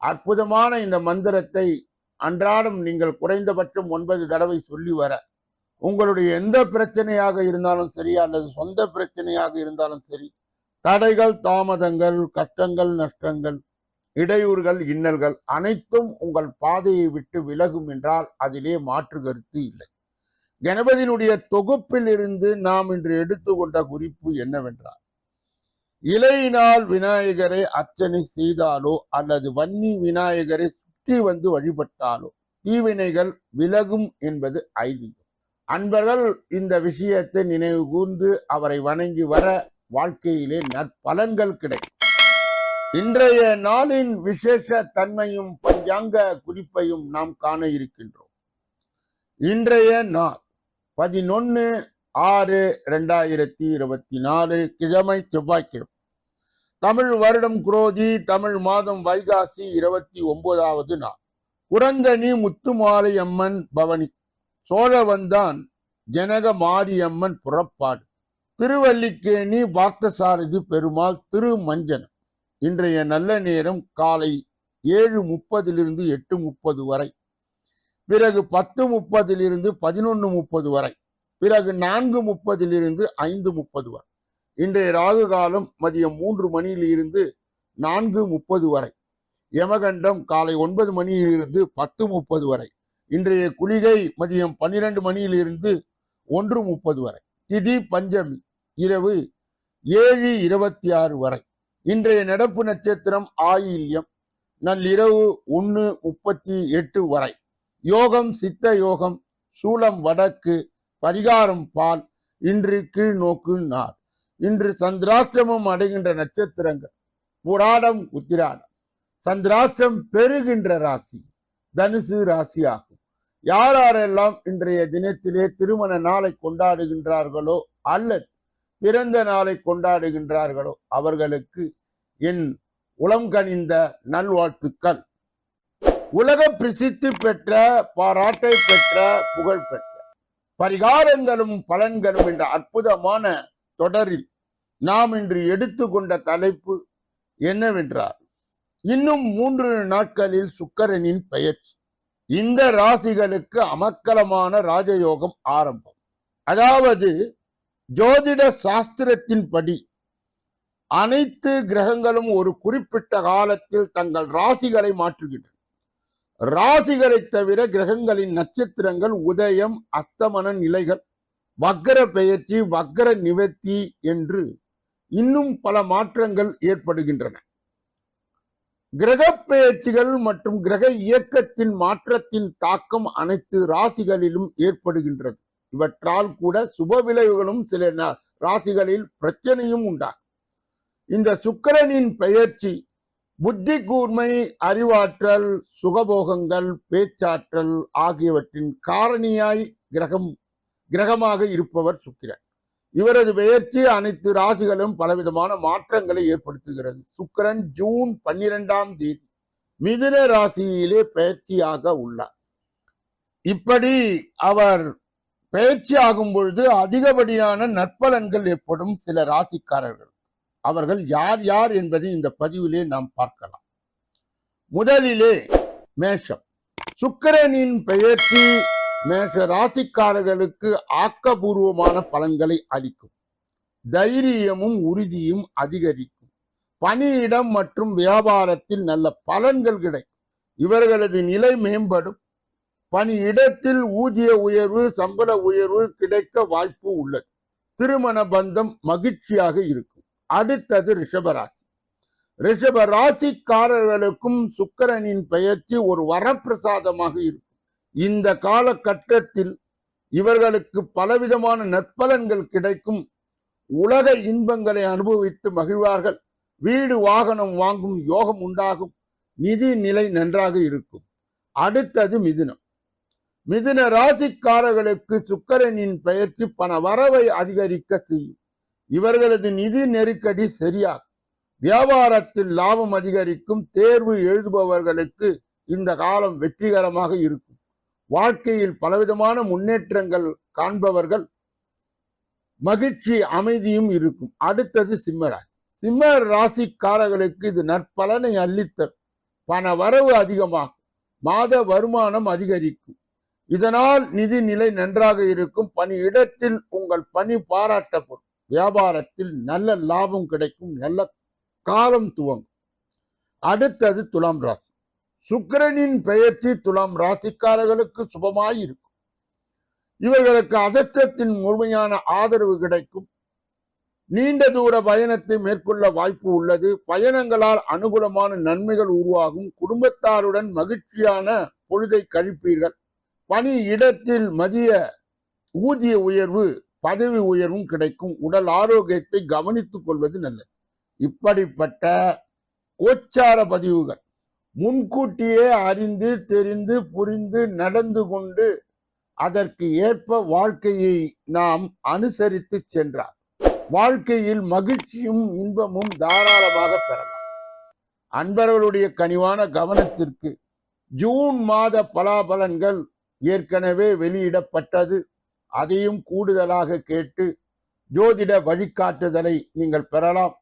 அற்புதமான இந்த மந்திரத்தை அன்றாடம் நீங்கள் குறைந்தபட்சம் ஒன்பது தடவை சொல்லி வர உங்களுடைய எந்த பிரச்சனையாக இருந்தாலும் சரி அல்லது சொந்த பிரச்சனையாக இருந்தாலும் சரி தடைகள் தாமதங்கள் கஷ்டங்கள் நஷ்டங்கள் இடையூறுகள் இன்னல்கள் அனைத்தும் உங்கள் பாதையை விட்டு விலகும் என்றால் அதிலே மாற்று கருத்து இல்லை. கணபதியினுடைய தொகுப்பில் இருந்து நாம் இன்று எடுத்துக்கொண்ட குறிப்பு என்னவென்றால் இலையினால் விநாயகரை அர்ச்சனை செய்தாலோ அல்லது வன்னி விநாயகரை சுற்றி வந்து வழிபட்டாலோ தீவினைகள் விலகும் என்பது ஐதீகம். அன்பர்கள் இந்த விஷயத்தை நினைவு கூர்ந்து அவரை வணங்கி வர வாழ்க்கையிலே நற்பலன்கள் கிடைக்கும். இன்றைய நாளின் விசேஷ தன்மையும் பஞ்சாங்க குறிப்பையும் நாம் காண இருக்கின்றோம். இன்றைய நாள் பதினொன்னு ஆறு ரெண்டாயிரத்தி இருபத்தி நாலு கிழமை செவ்வாய்க்கிழமை. தமிழ் வருடம் குரோதி தமிழ் மாதம் வைகாசி இருபத்தி ஒன்பதாவது நாள். குரங்கணி முத்துமாலை அம்மன் பவனி. சோழவந்தான் ஜனக மாரியம்மன் புறப்பாடு. திருவல்லிக்கேணி பார்த்தசாரதி பெருமாள் திருமஞ்சனம். இன்றைய நல்ல நேரம் காலை ஏழு முப்பதிலிருந்து எட்டு முப்பது வரை. பிறகு பத்து முப்பதிலிருந்து பதினொன்று முப்பது வரை. பிறகு நான்கு முப்பதிலிருந்து ஐந்து முப்பது வரை. இன்றைய ராகு காலம் மதியம் மூன்று மணியில் இருந்து நான்கு முப்பது வரை. யமகண்டம் காலை ஒன்பது மணியிலிருந்து பத்து முப்பது வரை. இன்றைய குளிகை மதியம் பன்னிரண்டு மணியிலிருந்து ஒன்று முப்பது வரை. திதி பஞ்சமி இரவு ஏழு இருபத்தி ஆறு வரை. இன்றைய நடப்பு நட்சத்திரம் ஆயில்யம். நள்ளிரவு ஒன்று முப்பத்தி எட்டு வரை. யோகம் சித்த யோகம் சூலம் வடக்கு பரிகாரம் பால் இன்று கீழ் நோக்கு நாள். இன்று சந்திராஷ்டிரமம் அடைகின்ற நட்சத்திரங்கள். புராடம் உத்திராடம். சந்திராஷ்டிரம் பெறுகின்ற ராசி தனுசு ராசி ஆகும் யார் யாரெல்லாம் இன்றைய தினத்திலே திருமண நாளை கொண்டாடுகின்றார்களோ அல்லது பிறந்த நாளை கொண்டாடுகின்றார்களோ அவர்களுக்கு என் உளம் கனிந்த நல்வாழ்த்துக்கள். உலக பிரசித்தி பெற்ற பாராட்டை பெற்ற புகழ் பெற்ற பரிகாரங்களும் பலன்களும் என்ற அற்புதமான தொடரில் நாம் இன்று எடுத்துக்கொண்ட தலைப்பு என்னவென்றால் இன்னும் மூன்று நாட்களில் சுக்கரனின் பெயர்ச்சி. இந்த ராசிகளுக்கு அமக்கலமான ராஜயோகம் ஆரம்பம். அதாவது ஜோதிட சாஸ்திரத்தின்படி அனைத்து கிரகங்களும் ஒரு குறிப்பிட்ட காலத்தில் தங்கள் ராசிகளை மாற்றுகின்றன. ராசிகளை தவிர கிரகங்களின் நட்சத்திரங்கள் உதயம் அஸ்தமன நிலைகள் வக்கர பெயர்ச்சி வக்கர நிவர்த்தி என்று இன்னும் பல மாற்றங்கள் ஏற்படுகின்றன. கிரக பெயர்ச்சிகள் மற்றும் கிரக இயக்கத்தின் மாற்றத்தின் தாக்கம் அனைத்து ராசிகளிலும் ஏற்படுகின்றது. இவற்றால் கூட சுப விளைவுகளும் சில ராசிகளில் பிரச்சனையும் உண்டாகும். இந்த சுக்கிரனின் பெயர்ச்சி புத்தி கூர்மை அறிவாற்றல் சுகபோகங்கள் பேச்சாற்றல் ஆகியவற்றின் காரணியாய் கிரகம் கிரகமாக இருப்பவர் சுக்கிரன். இவரது பெயர்ச்சி அனைத்து ராசிகளும் பலவிதமான மாற்றங்களை ஏற்படுத்துகிறது. சுக்கிரன் ஜூன் பன்னிரெண்டாம் தேதி மிதுன ராசியிலே பயிற்சியாக உள்ளார். இப்படி அவர் பயிற்சி ஆகும் பொழுது அதிகப்படியான நற்பலன்கள் ஏற்படும் சில ராசிக்காரர்கள். அவர்கள் யார் யார் என்பதை இந்த பதிவிலே நாம் பார்க்கலாம். முதலிலே மேஷம். சுக்கிரனின் பெயர்ச்சி மேஷ ராசிக்காரர்களுக்கு ஆக்கபூர்வமான பலன்களை அளிக்கும். தைரியமும் உறுதியும் அதிகரிக்கும். பணியிடம் மற்றும் வியாபாரத்தில் நல்ல பலன்கள் கிடைக்கும். இவர்களது நிலை மேம்படும். பணியிடத்தில் ஊதிய உயர்வு சம்பள உயர்வு கிடைக்க வாய்ப்பு உள்ளது. திருமண பந்தம் மகிழ்ச்சியாக இருக்கும். அடுத்தது ரிஷபராசி. ரிஷப ராசிக்காரர்களுக்கும் சுக்கரனின் பெயர்ச்சி ஒரு வரப்பிரசாதமாக இருக்கும். இந்த காலகட்டத்தில் இவர்களுக்கு பலவிதமான நற்பலன்கள் கிடைக்கும். உலக இன்பங்களை அனுபவித்து மகிழ்வார்கள். வீடு வாகனம் வாங்கும் யோகம் உண்டாகும். நிதி நிலை நன்றாக இருக்கும். அடுத்தது மிதுனம். மிதுன ராசிக்காரர்களுக்கு சுக்கரனின் பெயர்ச்சி பண வரவை அதிகரிக்க செய்யும். இவர்களது நிதி நெருக்கடி சரியாகும். வியாபாரத்தில் லாபம் அதிகரிக்கும். தேர்வு எழுதுபவர்களுக்கு இந்த காலம் வெற்றிகரமாக இருக்கும். வாழ்க்கையில் பலவிதமான முன்னேற்றங்கள் காண்பவர்கள் மகிழ்ச்சி அமைதியும் இருக்கும். அடுத்தது சிம்மராசி. சிம்ம ராசிக்காரர்களுக்கு இது நற்பலனை அள்ளித்தரும் பண வரவு அதிகமாகும். மாத வருமானம் அதிகரிக்கும். இதனால் நிதி நிலை நன்றாக இருக்கும். பணி இடத்தில் உங்கள் பணி பாராட்டப்படும். வியாபாரத்தில் நல்ல லாபம் கிடைக்கும். நல்ல காலம் துவங்கும். அடுத்தது துலாம் ராசி. சுக்கிரனின் பெயர்ச்சி துலாம் ராசிக்காரர்களுக்கு சுபமாய் இருக்கும் இவர்களுக்கு அதற்றத்தின் முழுமையான ஆதரவு கிடைக்கும். நீண்ட தூர பயணத்தை மேற்கொள்ள வாய்ப்பு உள்ளது. பயணங்களால் அனுகூலமான நன்மைகள் உருவாகும். குடும்பத்தாருடன் மகிழ்ச்சியான பொழுதை கழிப்பீர்கள். பணி இடத்தில் மதிய ஊதிய உயர்வு பதவி உயர்வும் கிடைக்கும். உடல் ஆரோக்கியத்தை கவனித்துக் கொள்வது நல்லது. இப்படிப்பட்ட கோச்சார பதிவுகள் முன்கூட்டியே அறிந்து தெரிந்து புரிந்து நடந்து கொண்டு அதற்கு ஏற்ப வாழ்க்கையை நாம் அனுசரித்து சென்றார். வாழ்க்கையில் மகிழ்ச்சியும் இன்பமும் தாராளமாக பெறலாம். அன்பர்களுடைய கனிவான கவனத்திற்கு ஜூன் மாத பலாபலன்கள் ஏற்கனவே வெளியிடப்பட்டது. அதையும் கூடுதலாக கேட்டு ஜோதிட வழிகாட்டுதலை நீங்கள் பெறலாம்.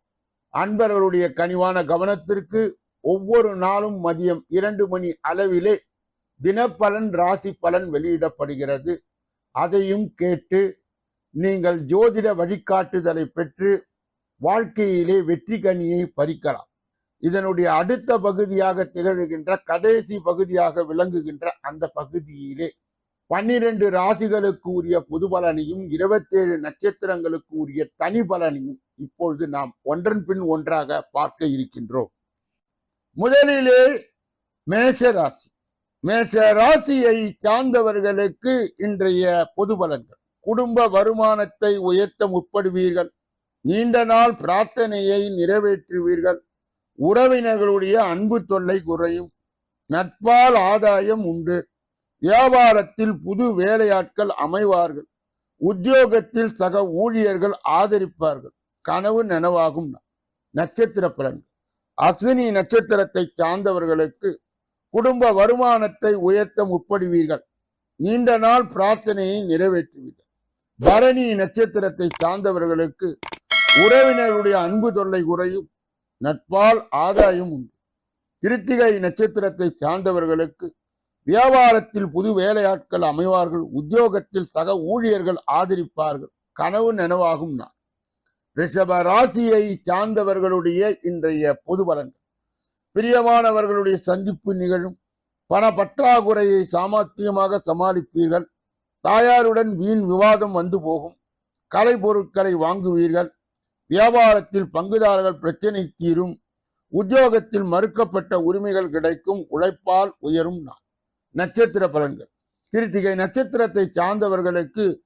அன்பர்களுடைய கனிவான கவனத்திற்கு ஒவ்வொரு நாளும் மதியம் இரண்டு மணி அளவிலே தினப்பலன் ராசி பலன் வெளியிடப்படுகிறது. அதையும் கேட்டு நீங்கள் ஜோதிட வழிகாட்டுதலை பெற்று வாழ்க்கையிலே வெற்றி கனியை பறிக்கலாம். இதனுடைய அடுத்த பகுதியாக திகழ்கின்ற கடைசி பகுதியாக விளங்குகின்ற அந்த பகுதியிலே பன்னிரண்டு ராசிகளுக்கு உரிய புது பலனையும் இருபத்தேழு நட்சத்திரங்களுக்கு உரிய தனி பலனையும் இப்பொழுது நாம் ஒன்றன் பின் ஒன்றாக பார்க்க இருக்கின்றோம். முதலிலே மேஷ ராசி. மேஷ ராசியை சார்ந்தவர்களுக்கு இன்றைய பொது பலன்கள். குடும்ப வருமானத்தை உயர்த்த முற்படுவீர்கள். நீண்ட நாள் பிரார்த்தனையை நிறைவேற்றுவீர்கள். உறவினர்களுடைய அன்பு தொல்லை குறையும். நட்பால் ஆதாயம் உண்டு. வியாபாரத்தில் புது வேலையாட்கள் அமைவார்கள். உத்தியோகத்தில் சக ஊழியர்கள் ஆதரிப்பார்கள். கனவு நனவாகும் நட்சத்திர பலன்கள். அஸ்வினி நட்சத்திரத்தை சார்ந்தவர்களுக்கு குடும்ப வருமானத்தை உயர்த்த முற்படுவீர்கள். நீண்ட நாள் பிரார்த்தனையை நிறைவேற்றுவீர்கள். பரணி நட்சத்திரத்தை சார்ந்தவர்களுக்கு உறவினருடைய அன்பு தொல்லை குறையும் நட்பால் ஆதாயம் உண்டு. கிருத்திகை நட்சத்திரத்தை சார்ந்தவர்களுக்கு வியாபாரத்தில் புது வேலையாட்கள் அமைவார்கள் உத்தியோகத்தில் சக ஊழியர்கள் ஆதரிப்பார்கள் கனவு நனவாகும் நான் ரிஷப ராசியை சார்ந்தவர்களுடைய இன்றைய பொது பலன்கள் பிரியமானவர்களுடைய சந்திப்பு நிகழும். பண பற்றாக்குறையை சாமர்த்தியமாக சமாளிப்பீர்கள். தாயாருடன் வீண் விவாதம் வந்து போகும். கலை பொருட்களை வாங்குவீர்கள். வியாபாரத்தில் பங்குதாரர்கள் பிரச்சனை தீரும். உத்தியோகத்தில் மறுக்கப்பட்ட உரிமைகள் கிடைக்கும். உழைப்பால் உயரும் நான் நட்சத்திர பலன்கள். கிருத்திகை நட்சத்திரத்தை சார்ந்தவர்களுக்கு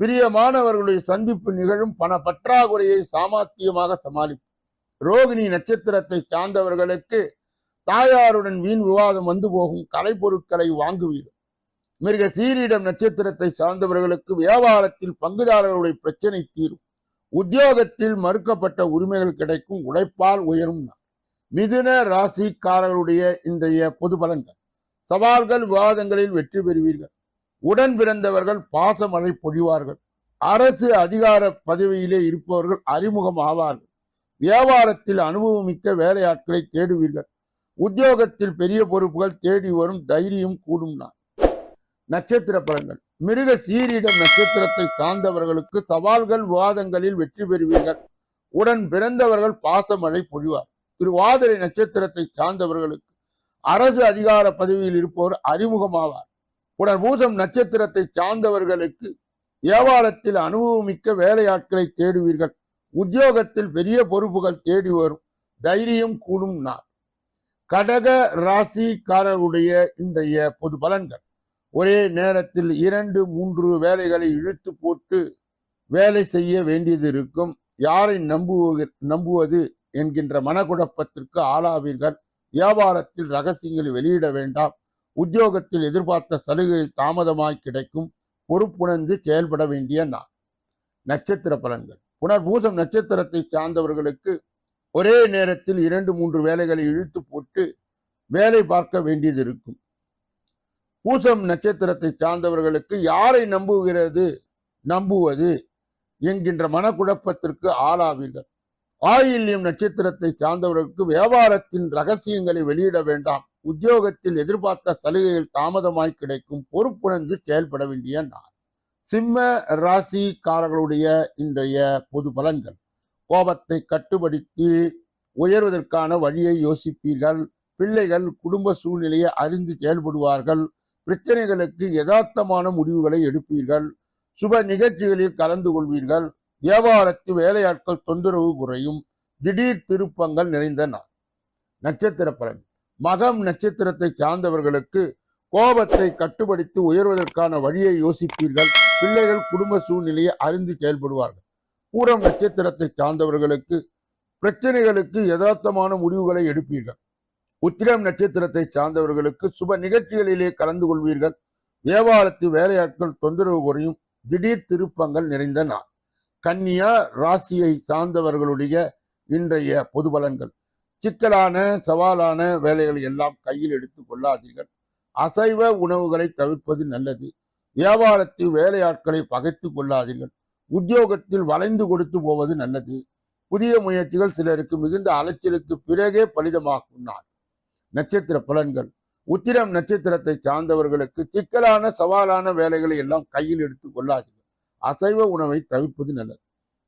பிரியமானவர்களுடைய சந்திப்பு நிகழும் பண பற்றாக்குறையை சாமர்த்தியமாக சமாளிப்பு ரோகிணி நட்சத்திரத்தை சார்ந்தவர்களுக்கு தாயாருடன் வீண் விவாதம் வந்து போகும் கலை பொருட்களை வாங்குவீர்கள். மிருக சீரிடம் நட்சத்திரத்தை சார்ந்தவர்களுக்கு வியாபாரத்தில் பங்குதாரர்களுடைய பிரச்சனை தீரும். உத்தியோகத்தில் மறுக்கப்பட்ட உரிமைகள் கிடைக்கும் உழைப்பால் உயரும். மிதுன ராசிக்காரர்களுடைய இன்றைய பொது பலன்கள். சவால்கள் விவாதங்களில் வெற்றி பெறுவீர்கள். உடன் பிறந்தவர்கள் பாசமழை பொழிவார்கள். அரசு அதிகார பதவியிலே இருப்பவர்கள் அறிமுகம் ஆவார்கள். வியாபாரத்தில் அனுபவமிக்க வேலையாட்களை தேடுவீர்கள். உத்தியோகத்தில் பெரிய பொறுப்புகள் தேடி வரும் தைரியம் கூடும் நான். நட்சத்திர பலன்கள். மிருக சீரிடம் நட்சத்திரத்தை சார்ந்தவர்களுக்கு சவால்கள் விவாதங்களில் வெற்றி பெறுவீர்கள். உடன் பிறந்தவர்கள் பாசமழை பொழிவார். திருவாதிரை நட்சத்திரத்தை சார்ந்தவர்களுக்கு அரசு அதிகார பதவியில் இருப்பவர் அறிமுகமாவார். உடன் பூசம் நட்சத்திரத்தை சார்ந்தவர்களுக்கு வியாபாரத்தில் அனுபவமிக்க வேலையாட்களை தேடுவீர்கள். உத்தியோகத்தில் பெரிய பொறுப்புகள் தேடி வரும். தைரியம் கூடும் நாள். கடக ராசிக்காரருடைய இன்றைய பொது பலன்கள். ஒரே நேரத்தில் இரண்டு மூன்று வேலைகளை இழுத்து போட்டு வேலை செய்ய வேண்டியது இருக்கும். யாரை நம்புவது நம்புவது என்கின்ற மனக்குழப்பத்திற்கு ஆளாவீர்கள். வியாபாரத்தில் ரகசியங்களை வெளியிட வேண்டாம். உத்தியோகத்தில் எதிர்பார்த்த சலுகையில் தாமதமாய் கிடைக்கும் பொறுப்புணர்ந்து செயல்பட வேண்டிய நாள். நட்சத்திர பலன்கள். புனர்பூசம் நட்சத்திரத்தை சார்ந்தவர்களுக்கு ஒரே நேரத்தில் இரண்டு மூன்று வேலைகளை இழுத்து போட்டு வேலை பார்க்க வேண்டியது இருக்கும். பூசம் நட்சத்திரத்தை சார்ந்தவர்களுக்கு யாரை நம்புகிறது? நம்புவது என்கின்ற மனக்குழப்பத்திற்கு ஆளாவீர்கள். ஆயில்யம் நட்சத்திரத்தை சார்ந்தவர்களுக்கு வியாபாரத்தின் ரகசியங்களை வெளியிட வேண்டாம். உத்தியோகத்தில் எதிர்பார்த்த சலுகைகள் தாமதமாய் கிடைக்கும் பொறுப்புணர்ந்து செயல்பட வேண்டிய நாள். சிம்ம ராசிக்காரர்களுடைய இன்றைய பொது பலன்கள். கோபத்தை கட்டுப்படுத்தி உயர்வதற்கான வழியை யோசிப்பீர்கள். பிள்ளைகள் குடும்ப சூழ்நிலையை அறிந்து செயல்படுவார்கள். பிரச்சனைகளுக்கு யதார்த்தமான முடிவுகளை எடுப்பீர்கள். சுப நிகழ்ச்சிகளில் கலந்து கொள்வீர்கள். வியாபாரத்து வேலையாட்கள் தொந்தரவு குறையும். திடீர் திருப்பங்கள் நிறைந்த நாள். நட்சத்திர பலன். மகம் நட்சத்திரத்தை சார்ந்தவர்களுக்கு கோபத்தை கட்டுப்படுத்தி உயர்வதற்கான வழியை யோசிப்பீர்கள். பிள்ளைகள் குடும்ப சூழ்நிலையை அறிந்து செயல்படுவார்கள். பூரம் நட்சத்திரத்தை சார்ந்தவர்களுக்கு பிரச்சனைகளுக்கு யதார்த்தமான முடிவுகளை எடுப்பீர்கள். உத்திரம் நட்சத்திரத்தை சார்ந்தவர்களுக்கு சுப நிகழ்ச்சிகளிலே கலந்து கொள்வீர்கள். வியாபாரத்து வேலையாட்கள் தொந்தரவு குறையும். திடீர் திருப்பங்கள் நிறைந்த நாள். கன்னியா ராசியை சார்ந்தவர்களுடைய இன்றைய பொது பலன்கள். சிக்கலான சவாலான வேலைகளை எல்லாம் கையில் எடுத்து கொள்ளாதீர்கள். அசைவ உணவுகளை தவிர்ப்பது நல்லது. வியாபாரத்தில் வேலையாட்களை பகைத்து கொள்ளாதீர்கள். உத்தியோகத்தில் வளைந்து கொடுத்து போவது நல்லது. புதிய முயற்சிகள் சிலருக்கு மிகுந்த அலைச்சலுக்கு பிறகே பலிதமாகும் நாள் நட்சத்திர பலன்கள். உத்திரம் நட்சத்திரத்தை சார்ந்தவர்களுக்கு சிக்கலான சவாலான வேலைகளை எல்லாம் கையில் எடுத்து கொள்ளாதீர்கள். அசைவ உணவை தவிர்ப்பது நல்லது.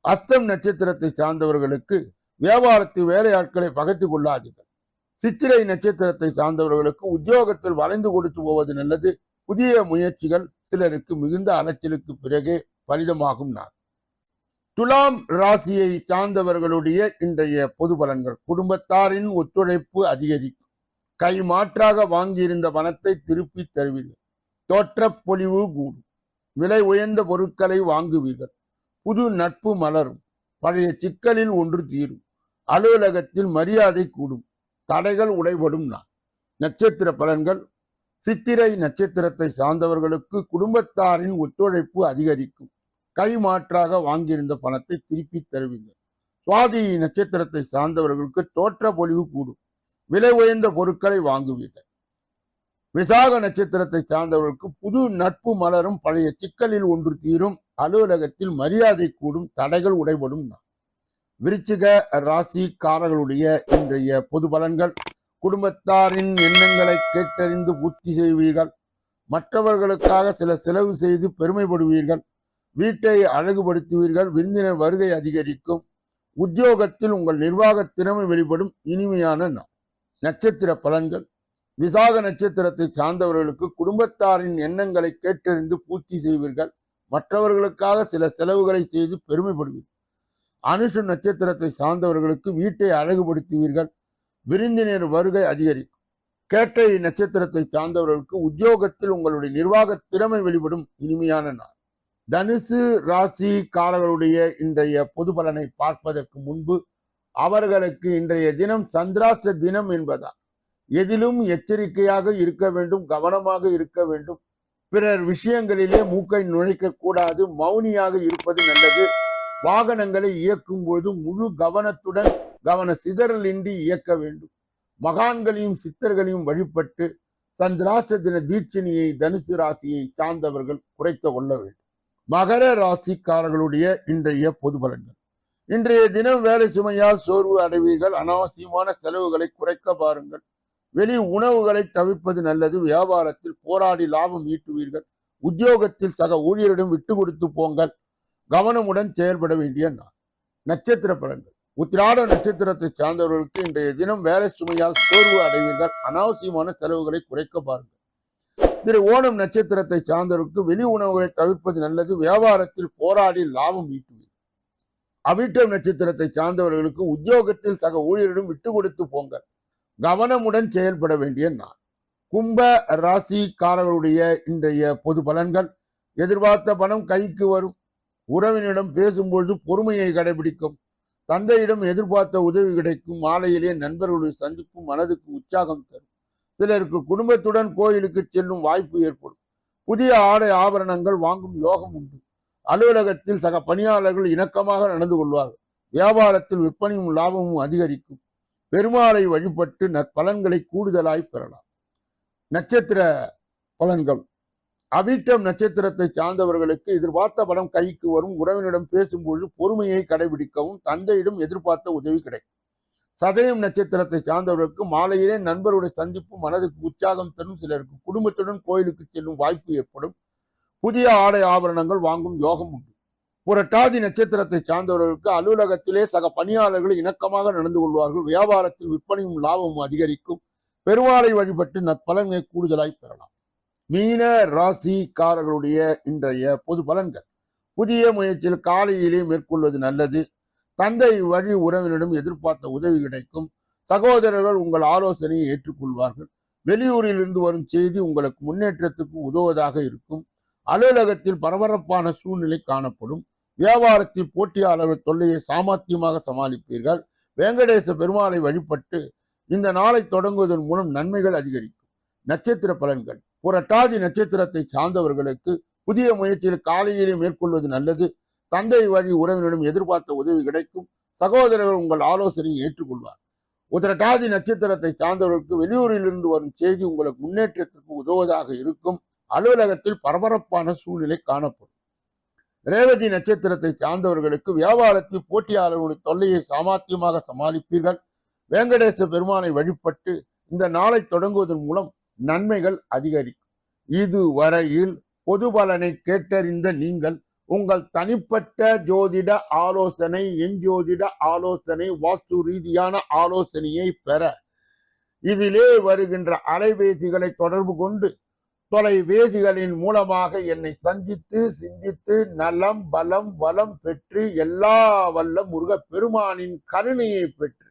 அஸ்தம் நட்சத்திரத்தை சார்ந்தவர்களுக்கு வியாபாரத்து வேலையாட்களை பகத்து கொள்ளாதீர்கள். சித்திரை நட்சத்திரத்தை சார்ந்தவர்களுக்கு உத்தியோகத்தில் வளைந்து கொடுத்து போவது நல்லது. புதிய முயற்சிகள் சிலருக்கு மிகுந்த அலைச்சலுக்கு பிறகே பலிதமாகும் நாள். துலாம் ராசியை சார்ந்தவர்களுடைய இன்றைய பொது பலன்கள். குடும்பத்தாரின் ஒத்துழைப்பு அதிகரிக்கும். கை மாற்றாக வாங்கியிருந்த பணத்தை திருப்பி தருவீர்கள். தோற்றப் பொலிவு கூடும். விலை உயர்ந்த பொருட்களை வாங்குவீர்கள். புது நட்பு மலரும். பழைய சிக்கலில் ஒன்று தீரும். அலுவலகத்தில் மரியாதை கூடும். தடைகள் உடைபடும் நான். நட்சத்திர பலன்கள். சித்திரை நட்சத்திரத்தை சார்ந்தவர்களுக்கு குடும்பத்தாரின் ஒத்துழைப்பு அதிகரிக்கும். கை மாற்றாக வாங்கியிருந்த பணத்தை திருப்பி தருவீங்க சுவாதி நட்சத்திரத்தை சார்ந்தவர்களுக்கு தோற்ற பொலிவு கூடும். விலை உயர்ந்த பொருட்களை வாங்குவீர்கள். விசாக நட்சத்திரத்தை சார்ந்தவர்களுக்கு புது நட்பு மலரும் பழைய சிக்கலில் ஒன்று தீரும். அலுவலகத்தில் மரியாதை கூடும். தடைகள் உடைபடும் நான். விருச்சிக ராசிக்காரர்களுடைய இன்றைய பொது பலன்கள். குடும்பத்தாரின் எண்ணங்களை கேட்டறிந்து பூர்த்தி செய்வீர்கள். மற்றவர்களுக்காக சில செலவு செய்து பெருமைப்படுவீர்கள். வீட்டை அழகுபடுத்துவீர்கள். விருந்தினர் வருகை அதிகரிக்கும். உத்தியோகத்தில் உங்கள் நிர்வாக திறமை வெளிப்படும். இனிமையான நாள். நட்சத்திர பலன்கள். விசாக நட்சத்திரத்தை சார்ந்தவர்களுக்கு குடும்பத்தாரின் எண்ணங்களை கேட்டறிந்து பூர்த்தி செய்வீர்கள். மற்றவர்களுக்காக சில செலவுகளை செய்து பெருமைப்படுவீர்கள். அனுஷ நட்சத்திரத்தை சார்ந்தவர்களுக்கு வீட்டை அழகுபடுத்துவீர்கள். விருந்தினர் வருகை அதிகரிக்கும். கேட்டை நட்சத்திரத்தை சார்ந்தவர்களுக்கு உத்தியோகத்தில் உங்களுடைய நிர்வாக திறமை வெளிப்படும் இனிமையான நாள். தனுசு ராசிக்காரர்களுடைய இன்றைய பொது பலனை பார்ப்பதற்கு முன்பு அவர்களுக்கு இன்றைய தினம் சந்திராஷ்ட தினம் என்பதால் எதிலும் எச்சரிக்கையாக இருக்க வேண்டும் கவனமாக இருக்க வேண்டும். பிறர் விஷயங்களிலே மூக்கை நுழைக்க கூடாது மௌனியாக இருப்பது நல்லது. வாகனங்களை இயக்கும் போது முழு கவனத்துடன் கவன சிதறலின்றி இயக்க வேண்டும். மகான்களையும் சித்தர்களையும் வழிபட்டு சந்திராஷ்ட தின தீட்சணியை தனுசு ராசியை சார்ந்தவர்கள் குறைத்து கொள்ள வேண்டும். மகர ராசிக்காரர்களுடைய இன்றைய பொது பலன்கள். இன்றைய தினம் வேலை சுமையால் சோர்வு அடைவீர்கள். அனாவசியமான செலவுகளை குறைக்க பாருங்கள். வெளி உணவுகளை தவிர்ப்பது நல்லது. வியாபாரத்தில் போராடி லாபம் ஈட்டுவீர்கள். உத்தியோகத்தில் சக ஊழியரிடம் விட்டு கொடுத்து போங்கள். கவனமுடன் செயல்பட வேண்டிய நாள். நட்சத்திர பலன்கள். உத்திராட நட்சத்திரத்தை சார்ந்தவர்களுக்கு இன்றைய தினம் வேலை சுமையால் சோர்வு அடைவீர்கள். அனாவசியமான செலவுகளை குறைக்க பாருங்கள். திரு ஓணம் நட்சத்திரத்தை சார்ந்தவர்களுக்கு வெளி உணவுகளை தவிர்ப்பது நல்லது. வியாபாரத்தில் போராடி லாபம் ஈட்டுவீர்கள். அவிட்டம் நட்சத்திரத்தை சார்ந்தவர்களுக்கு உத்தியோகத்தில் சக ஊழியரிடம் விட்டு கொடுத்து போங்கள். கவனமுடன் செயல்பட வேண்டிய நாள். கும்ப ராசிக்காரர்களுடைய இன்றைய பொது பலன்கள். எதிர்பார்த்த பணம் கைக்கு வரும். உறவினிடம் பேசும்பொழுது பொறுமையை கடைபிடிக்கும். தந்தையிடம் எதிர்பார்த்த உதவி கிடைக்கும். மாலையிலே நண்பர்களுடைய சந்திப்பு மனதுக்கு உற்சாகம் தரும். சிலருக்கு குடும்பத்துடன் கோயிலுக்கு செல்லும் வாய்ப்பு ஏற்படும். புதிய ஆடை ஆபரணங்கள் வாங்கும் யோகம் உண்டு. அலுவலகத்தில் சக பணியாளர்கள் இணக்கமாக நடந்து கொள்வார்கள். வியாபாரத்தில் விற்பனையும் லாபமும் அதிகரிக்கும். பெருமாளை வழிபட்டு நற்பலன்களை கூடுதலாய் பெறலாம். நட்சத்திர பலன்கள். அவிட்டம் நட்சத்திரத்தை சார்ந்தவர்களுக்கு எதிர்பார்த்த படம் கைக்கு வரும். உறவினரிடம் பேசும்பொழுது பொறுமையை கடைபிடிக்கவும் தந்தையிடம் எதிர்பார்த்த உதவி கிடைக்கும். சதயம் நட்சத்திரத்தை சார்ந்தவர்களுக்கு மாலையிலே நண்பருடைய சந்திப்பு மனதுக்கு உற்சாகம் தரும். சிலருக்கு குடும்பத்துடன் கோயிலுக்கு செல்லும் வாய்ப்பு ஏற்படும். புதிய ஆடை ஆபரணங்கள் வாங்கும் யோகம் உண்டு. புரட்டாதி நட்சத்திரத்தை சார்ந்தவர்களுக்கு அலுவலகத்திலே சக பணியாளர்கள் இணக்கமாக நடந்து கொள்வார்கள். வியாபாரத்தில் விற்பனையும் லாபமும் அதிகரிக்கும். பெருமாளை வழிபட்டு நற்பலன்களை கூடுதலாய் பெறலாம். மீன ராசிக்காரர்களுடைய இன்றைய பொது பலன்கள். புதிய முயற்சியில் காலையிலே மேற்கொள்வது நல்லது. தந்தை வழி உறவினரிடம் எதிர்பார்த்த உதவி கிடைக்கும். சகோதரர்கள் உங்கள் ஆலோசனையை ஏற்றுக்கொள்வார்கள். வெளியூரில் இருந்து வரும் செய்தி உங்களுக்கு முன்னேற்றத்துக்கு உதவுவதாக இருக்கும். அலுவலகத்தில் பரபரப்பான சூழ்நிலை காணப்படும். வியாபாரத்தில் போட்டியாளர்கள் தொல்லையை சாமர்த்தியமாக சமாளிப்பீர்கள். வெங்கடேச பெருமாளை வழிபட்டு இந்த நாளை தொடங்குவதன் மூலம் நன்மைகள் அதிகரிக்கும். நட்சத்திர பலன்கள். புரட்டாதி நட்சத்திரத்தை சார்ந்தவர்களுக்கு புதிய முயற்சியில் காலையிலே மேற்கொள்வது நல்லது. தந்தை வழி உறவினரிடம் எதிர்பார்த்த உதவி கிடைக்கும். சகோதரர்கள் உங்கள் ஆலோசனையை ஏற்றுக்கொள்வார். உத்திரட்டாதி நட்சத்திரத்தை சார்ந்தவர்களுக்கு வெளியூரிலிருந்து வரும் செய்தி உங்களுக்கு முன்னேற்றத்திற்கு உதவுவதாக இருக்கும். அலுவலகத்தில் பரபரப்பான சூழ்நிலை காணப்படும். ரேவதி நட்சத்திரத்தை சார்ந்தவர்களுக்கு வியாபாரத்தில் போட்டியாளர்களுடைய தொல்லையை சாமர்த்தியமாக சமாளிப்பீர்கள். வேங்கடேச பெருமானை வழிபட்டு இந்த நாளை தொடங்குவதன் மூலம் நன்மைகள் அதிகரிக்கும் இதுவரையில் பொது பலனை கேட்டறிந்த நீங்கள் உங்கள் தனிப்பட்ட ஜோதிட ஆலோசனை எஞ்சோதிட ஆலோசனை வாஸ்து ரீதியான ஆலோசனையை பெற இதிலே வருகின்ற அலைபேசிகளை தொடர்பு கொண்டு தொலைபேசிகளின் மூலமாக என்னை சந்தித்து சிந்தித்து நலம் பலம் வளம் பெற்று எல்லா வல்ல முருக பெருமானின் கருணையை பெற்று